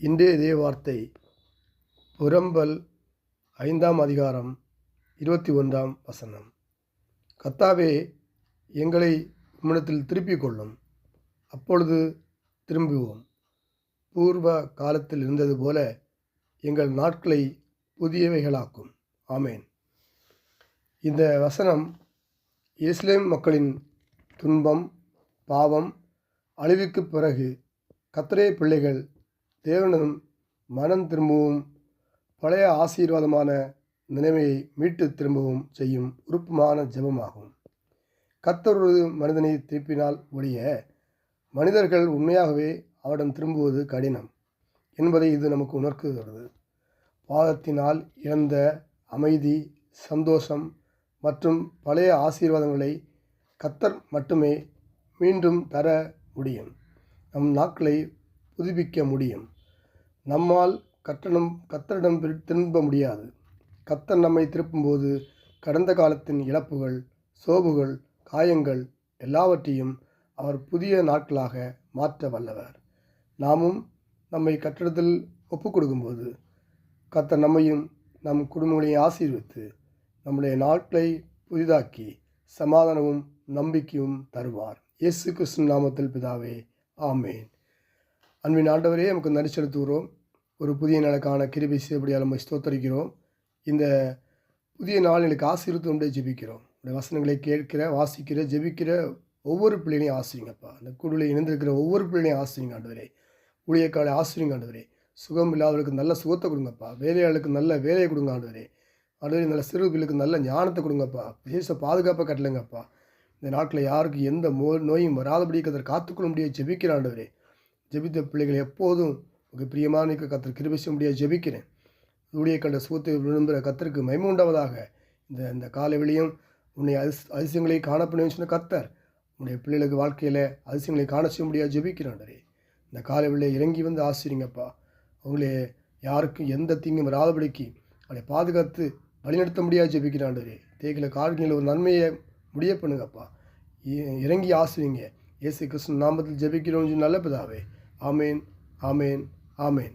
இன்றைய இதே வார்த்தை புறம்பல் ஐந்தாம் அதிகாரம் இருபத்தி ஒன்றாம் வசனம். கத்தாவே எங்களை உம்மிடத்தில் திருப்பிக் கொள்ளும். அப்பொழுது திரும்புவோம். பூர்வ காலத்தில் இருந்தது போல எங்கள் நாட்களை புதியவைகளாக்கும். ஆமேன். இந்த வசனம் இஸ்லேம் மக்களின் துன்பம் பாவம் அழிவுக்குப் பிறகு கத்தரே பிள்ளைகள் தேவனும் மனம் திரும்பவும் பழைய ஆசீர்வாதமான நிலைமையை மீட்டு திரும்பவும் செய்யும் உறுப்புமான ஜெபமாகும். கத்தர் மனிதனை திருப்பினால் ஒழிய மனிதர்கள் உண்மையாகவே அவரிடம் திரும்புவது கடினம் என்பதை இது நமக்கு உணர்த்துகிறது பாதத்தினால் இழந்த அமைதி சந்தோஷம் மற்றும் பழைய ஆசீர்வாதங்களை கத்தர் மட்டுமே மீண்டும் தர முடியும். நம் நாட்களை புதுப்பிக்க முடியும். நம்மால் கட்டணம் கத்தரிடம் திரும்ப முடியாது. கத்தர் நம்மை திருப்பும்போது கடந்த காலத்தின் இழப்புகள் சோபுகள் காயங்கள் எல்லாவற்றையும் அவர் புதிய நாட்களாக மாற்ற வல்லவர். நாமும் நம்மை கட்டிடத்தில் ஒப்புக் கொடுக்கும்போது கத்தர் நம்மையும் நம் குடும்பங்களையும் ஆசீர்வித்து நம்முடைய நாட்களை புதிதாக்கி சமாதானமும் நம்பிக்கையும் தருவார். இயேசு கிறிஸ்து நாமத்தில் பிதாவே ஆமேன். அன்பின் ஆண்டவரே நமக்கு நன்றி ஒரு புதிய நாளுக்கான கிருபை செய்யப்படியால் நம்ம ஸ்தோத்தரிக்கிறோம். இந்த புதிய நாள் எனக்கு ஆசீர்வத்தோடு ஜெபிக்கிறோம். இந்த வசனங்களை கேட்கிற வாசிக்கிற ஜெபிக்கிற ஒவ்வொரு பிள்ளைகளையும் ஆசிரியங்கப்பா அந்த குழுவில் இணைந்திருக்கிற ஒவ்வொரு பிள்ளைகளையும் ஆசிரியங்க ஆண்டவரே. ஊழியக்காலை ஆசிரியங்க ஆண்டவரே. சுகம் இல்லாதவர்களுக்கு நல்ல சுகத்தை கொடுங்கப்பா. வேலையாளுக்கு நல்ல வேலையை கொடுங்க ஆண்டவரே. ஆண்டவரே நல்ல சிறுவர்களுக்கு நல்ல ஞானத்தை கொடுங்கப்பா. விசேஷ பாதுகாப்பை கட்டலைங்கப்பா இந்த நாட்டில் யாருக்கு எந்த மோ நோயும் வராதபடி அதை காத்துக்கொள்ள முடியாது ஜெபிக்கிற ஆண்டவரே. ஜெபித்த பிள்ளைகள் எப்போதும் உங்கள் பிரியமான கத்தர் கிருபை செய்ய முடியாது ஜெபிக்கிறேன். ஊழிய கண்ட சுகத்தை விரும்புகிற கத்தருக்கு மகிமை உண்டாவதாக இந்த இந்த காலை வெளியும் உன்னை அதிஸ் அதிசயங்களை காணப்படும் சொன்ன கத்தர் உன்னுடைய பிள்ளைகளுக்கு வாழ்க்கையில் அதிசயங்களை காண செய்ய முடியாது ஜெபிக்கிறாண்டரே இந்த காலை வெளியே இறங்கி வந்து ஆசிரியங்கப்பா அவங்களே யாருக்கும் எந்த தீங்கும் வராதபடிக்கு அவளை பாதுகாத்து வழிநடத்த முடியாது ஜெபிக்கிறாண்டரே தேக்கில கால்களில் ஒரு நன்மையை முடிய பண்ணுங்கப்பா. இ- இறங்கி ஆசிரியங்க இயேசு கிருஷ்ணன் நாமத்தில் ஜெபிக்கிறோம் நல்ல பிதாவே. ஆமேன் ஆமேன். ஆமேன்